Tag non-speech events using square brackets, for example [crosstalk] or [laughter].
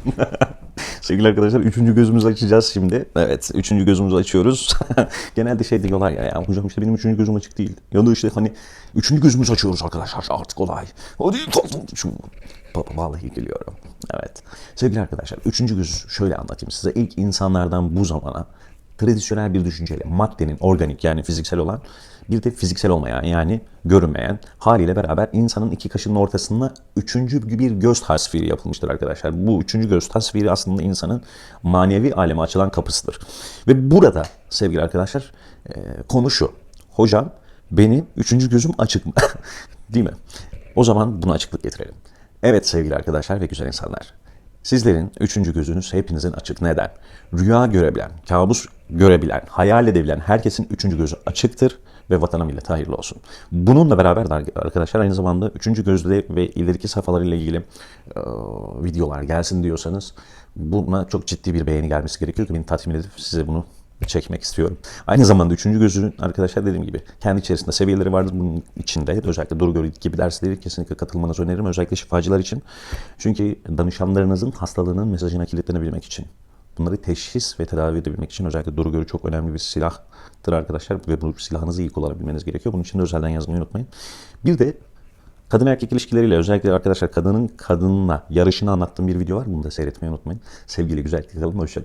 [laughs] Sevgili arkadaşlar üçüncü gözümüzü açacağız şimdi. Evet üçüncü gözümüzü açıyoruz. [laughs] Genelde şey diyorlar ya, ya hocam işte benim üçüncü gözüm açık değil. Ya da işte hani üçüncü gözümüzü açıyoruz arkadaşlar artık olay. Hadi şu Vallahi geliyorum. Evet. Sevgili arkadaşlar üçüncü gözü şöyle anlatayım size. İlk insanlardan bu zamana tradisyonel bir düşünceyle maddenin organik yani fiziksel olan bir de fiziksel olmayan yani görünmeyen haliyle beraber insanın iki kaşının ortasında üçüncü bir göz tasviri yapılmıştır arkadaşlar. Bu üçüncü göz tasviri aslında insanın manevi aleme açılan kapısıdır. Ve burada sevgili arkadaşlar e, konu şu. Hocam benim üçüncü gözüm açık mı? [laughs] Değil mi? O zaman buna açıklık getirelim. Evet sevgili arkadaşlar ve güzel insanlar. Sizlerin üçüncü gözünüz hepinizin açık. Neden? Rüya görebilen, kabus görebilen, hayal edebilen herkesin üçüncü gözü açıktır ve vatana millete hayırlı olsun. Bununla beraber de arkadaşlar aynı zamanda üçüncü gözle ve ileriki safhalarıyla ilgili e, videolar gelsin diyorsanız buna çok ciddi bir beğeni gelmesi gerekiyor ki beni tatmin edip size bunu çekmek istiyorum. Aynı zamanda üçüncü gözünün arkadaşlar dediğim gibi kendi içerisinde seviyeleri vardır bunun içinde. Özellikle Duru Görü gibi dersleri kesinlikle katılmanızı öneririm. Özellikle şifacılar için. Çünkü danışanlarınızın hastalığının mesajına kilitlenebilmek için. Bunları teşhis ve tedavi edebilmek için özellikle Duru Görü çok önemli bir silahtır arkadaşlar. Ve bu silahınızı iyi kullanabilmeniz gerekiyor. Bunun için de özelden yazmayı unutmayın. Bir de Kadın erkek ilişkileriyle özellikle arkadaşlar kadının kadınla yarışını anlattığım bir video var. Bunu da seyretmeyi unutmayın. Sevgili güzel kalın, hoşça.